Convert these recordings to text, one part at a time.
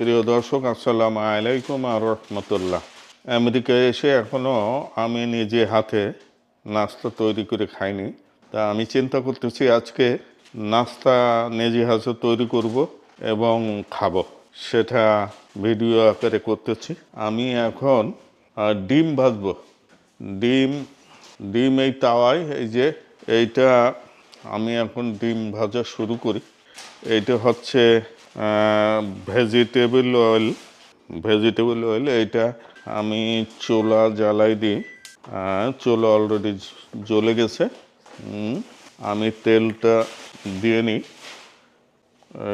প্রিয় দর্শক, আসসালামু আলাইকুম আর রহমতুল্লাহ। আমেরিকায় এসে এখনও আমি নিজে হাতে নাস্তা তৈরি করে খাইনি, তা আমি চিন্তা করতেছি আজকে নাস্তা নিজে হাতে তৈরি করব এবং খাব। সেটা ভিডিও আকারে করতেছি। আমি এখন ডিম ভাজবো। ডিম ডিম এই তাওয়ায়, এই যে এইটা আমি এখন ডিম ভাজা শুরু করি। এইটা হচ্ছে ভেজিটেবল অয়েল ভেজিটেবল অয়েল, এইটা আমি চোলা জ্বালাই দিই। চোলা অলরেডি জ্বলে গেছে। আমি তেলটা দিয়ে নিই।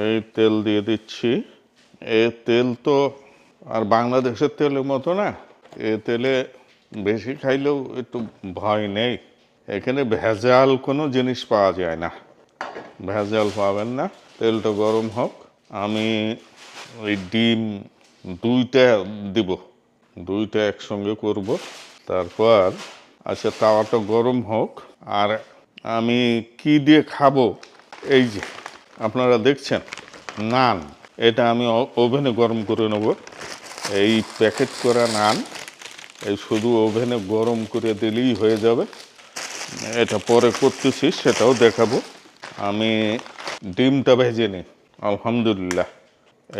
এই তেল দিয়ে দিচ্ছি। এ তেল তো আর বাংলাদেশের তেলের মতো না। এ তেলে বেশি খাইলেও একটু ভয় নেই। এখানে ভেজাল কোনো জিনিস পাওয়া যায় না। ভেজাল পাবেন না। তেলটা গরম হোক। আমি ওই ডিম দুইটা দিব, দুইটা একসঙ্গে করব। তারপর আচ্ছা তাওয়াটা গরম হোক। আর আমি কি দিয়ে খাব? এই যে, আপনারা দেখছেন, নান। এটা আমি ওভেনে গরম করে নেব। এই প্যাকেট করা নান, এই শুধু ওভেনে গরম করে দিলেই হয়ে যাবে। এটা পরে করতেছি, সেটাও দেখাবো। আমি ডিমটা ভেজে নিই। আলহামদুলিল্লাহ।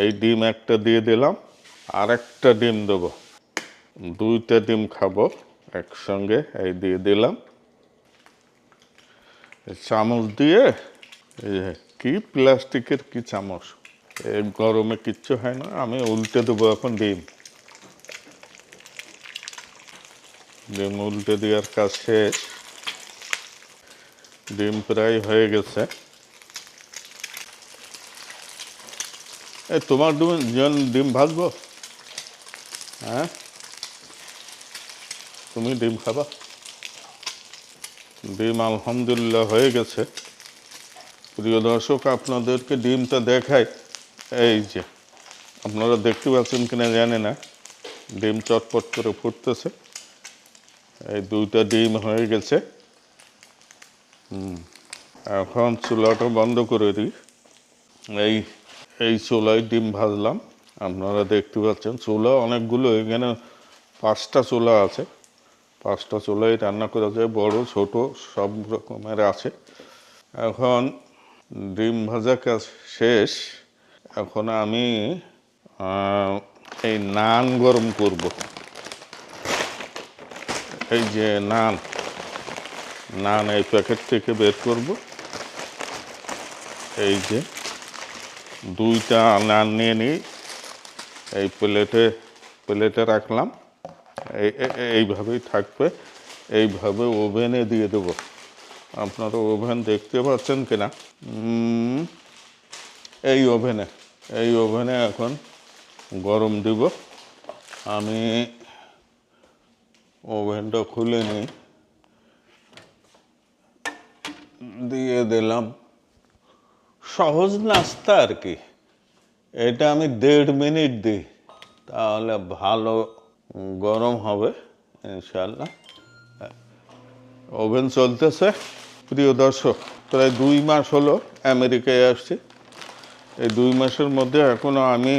এই ডিম একটা দিয়ে দিলাম, আর একটা ডিম দেবো। দুইটা ডিম খাব, একসঙ্গে এই দিয়ে দিলাম। চামচ দিয়ে কি প্লাস্টিকের কি চামচ? এই গরমে কিচ্ছু হয় না, আমি উল্টে দেবো এখন ডিম। ডিম উল্টে দেওয়ার কাজ শেষ। ডিম প্রায় হয়ে গেছে। এ তোমার ডিম ডিম ভাজবো? হ্যাঁ? তুমি ডিম খাবা? ডিম আলহামদুলিল্লাহ হয়ে গেছে। প্রিয় দর্শক আপনাদেরকে ডিমটা দেখাই। এই যে আপনারা দেখতে পাচ্ছেন কিনা জানি না। ডিম চটপট করে ফুটতেছে। এই দুইটা ডিম হয়ে গেছে। হুম, এখন চুলাটা বন্ধ করে দিই। এই এই চুলায় ডিম ভাজলাম। আপনারা দেখতে পাচ্ছেন, চুলা অনেকগুলো, এখানে পাঁচটা চুলা আছে। পাঁচটা চুলাই রান্না করা যায়, বড়, ছোট, সব রকমের আছে। এখন ডিম ভাজা কাজ শেষ। এখন আমি এই নান গরম করব। এই যে নান নান এই প্যাকেট থেকে বের করব। এই যে দুইটা নান নিয়ে নিই। এই প্লেটে প্লেটে রাখলাম। এইভাবেই থাকবে। এইভাবে ওভেনে দিয়ে দেব। আপনারা ওভেন দেখতে পাচ্ছেন কিনা? এই ওভেনে এই ওভেনে এখন গরম দিব। আমি ওভেনটা খুলে নিই। দিয়ে দিলাম। সহজ নাস্তা আর কি। এটা আমি দেড় মিনিট দিই, তাহলে ভালো গরম হবে ইনশাল্লাহ ওভেন চলতেছে, প্রিয় দর্শক, প্রায় দুই মাস হলো আমেরিকায় আসছি। এই দুই মাসের মধ্যে এখনও আমি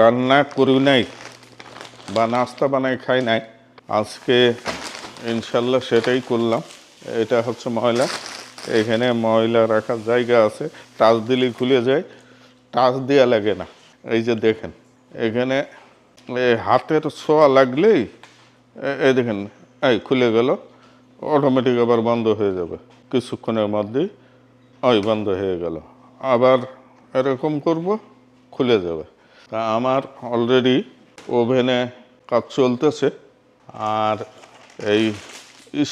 রান্না করি নাই বা নাস্তা বানাই, খাই নাই। আজকে ইনশাল্লাহ সেটাই করলাম। এটা হচ্ছে ময়লা। এখানে ময়লা রাখার জায়গা আছে, টাচ দিলেই খুলে যায়, টাচ দেওয়া লাগে না। এই যে দেখেন, এখানে এই হাতের ছোঁয়া লাগলেই এই দেখেন, এই খুলে গেল অটোমেটিক আবার বন্ধ হয়ে যাবে। কিছুক্ষণের মধ্যেই ওই বন্ধ হয়ে গেল। আবার এরকম করব, খুলে যাবে। তা আমার অলরেডি ওভেনে কাজ চলতেছে, আর এই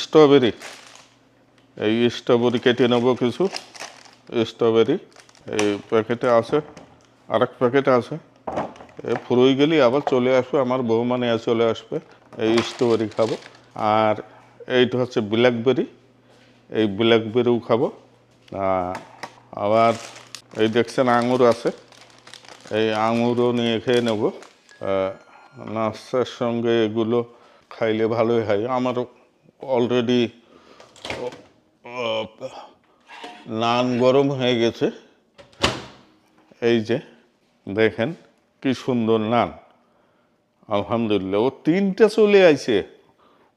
স্ট্রবেরি এই স্ট্রবেরি কেটে নেব কিছু। স্ট্রবেরি, এই প্যাকেটে আছে, আরেক প্যাকেট আছে। ফুরোই গেলে, আবার চলে আসবে আমার বৌমা নিয়ে চলে আসবে, এই স্ট্রবেরি খাব। আর এইটা হচ্ছে ব্ল্যাকবেরি, এই ব্ল্যাকবেরিও খাব। আবার এই দেখছেন আঙুর আছে, এই আঙুরও নিয়ে খেয়ে নেব। নাস্তার সঙ্গে এগুলো খাইলে ভালোই হয়। আমার অলরেডি নান গরম হয়ে গেছে। এই যে, দেখেন কি সুন্দর নান। আলহামদুলিল্লাহ, ও তিনটা চলে আইছে।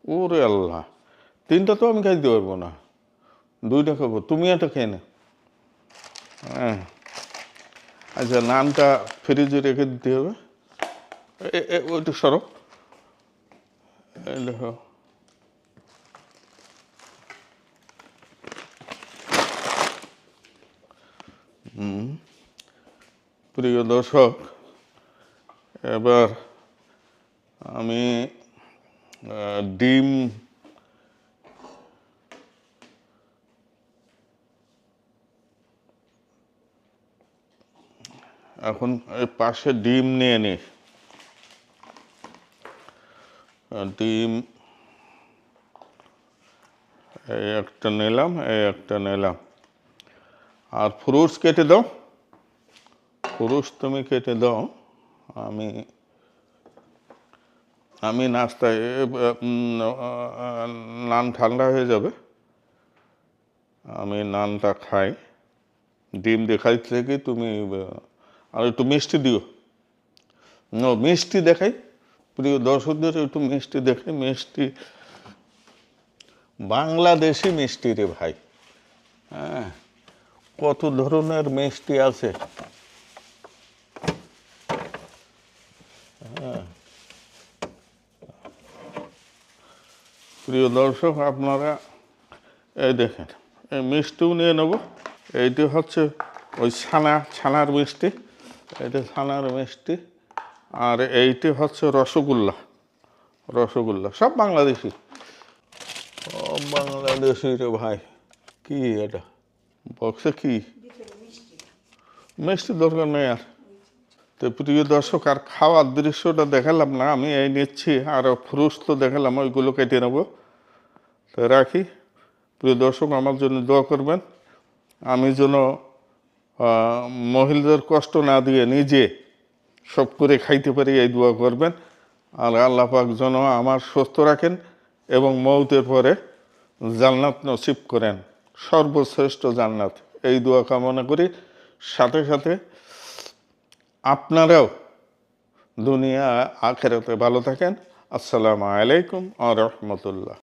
ওরে আল্লাহ, তিনটা তো আমি খাইতে পারব না। দুইটা খাব তুমি একটা খেয়ে না হ্যাঁ। আচ্ছা নানটা ফ্রিজে রেখে দিতে হবে। ওইটা সরো। এই দেখো। প্রিয় দর্শক, এবার আমি ডিম এখন এই পাশে ডিম নিয়ে নি ডিম এই একটা নিলাম, এই একটা নিলাম। আর ফ্রুটস কেটে দাও। ফ্রুটস তুমি কেটে দাও, আমি আমি নাস্তায় নান ঠান্ডা হয়ে যাবে। আমি নানটা খাই। ডিম দেখাই থেকে তুমি আর একটু মিষ্টি দিও। ন, মিষ্টি দেখাই। প্রিয় দর্শকদের, একটু মিষ্টি দেখাই, মিষ্টি। বাংলাদেশি মিষ্টি রে ভাই হ্যাঁ কত ধরনের মিষ্টি আছে। প্রিয় দর্শক, আপনারা এই দেখেন, এই মিষ্টিও নিয়ে নেব। এইটি হচ্ছে ওই ছানা, ছানার মিষ্টি। এইটি ছানার মিষ্টি। আর এইটি হচ্ছে রসগোল্লা রসগোল্লা, সব বাংলাদেশি। ও বাংলাদেশি রে ভাই, কি এটা? বক্সে কি? মিষ্টি দরকার নেই আর। তো প্রিয় দর্শক, আর খাওয়ার দৃশ্যটা দেখালাম না, আমি এই নিচ্ছি, আর ফ্রুটস তো দেখালাম, ওইগুলো কেটে নেব। তো রাখি। প্রিয় দর্শক, আমার জন্য দোয়া করবেন। আমি যেন মহিলাদের কষ্ট না দিয়ে নিজে সব করে খাইতে পারি, এই দোয়া করবেন। আর আল্লাহ পাক যেন আমার সুস্থ রাখেন এবং মৌতের পরে জান্নাত নসিব করেন। সর্বশ্রেষ্ঠ জান্নাত। এই দোয়া কামনা করি। সাথে সাথে আপনারাও দুনিয়া আখেরাতে ভালো থাকেন। আসসালামু আলাইকুম আ রহমতুল্লাহ।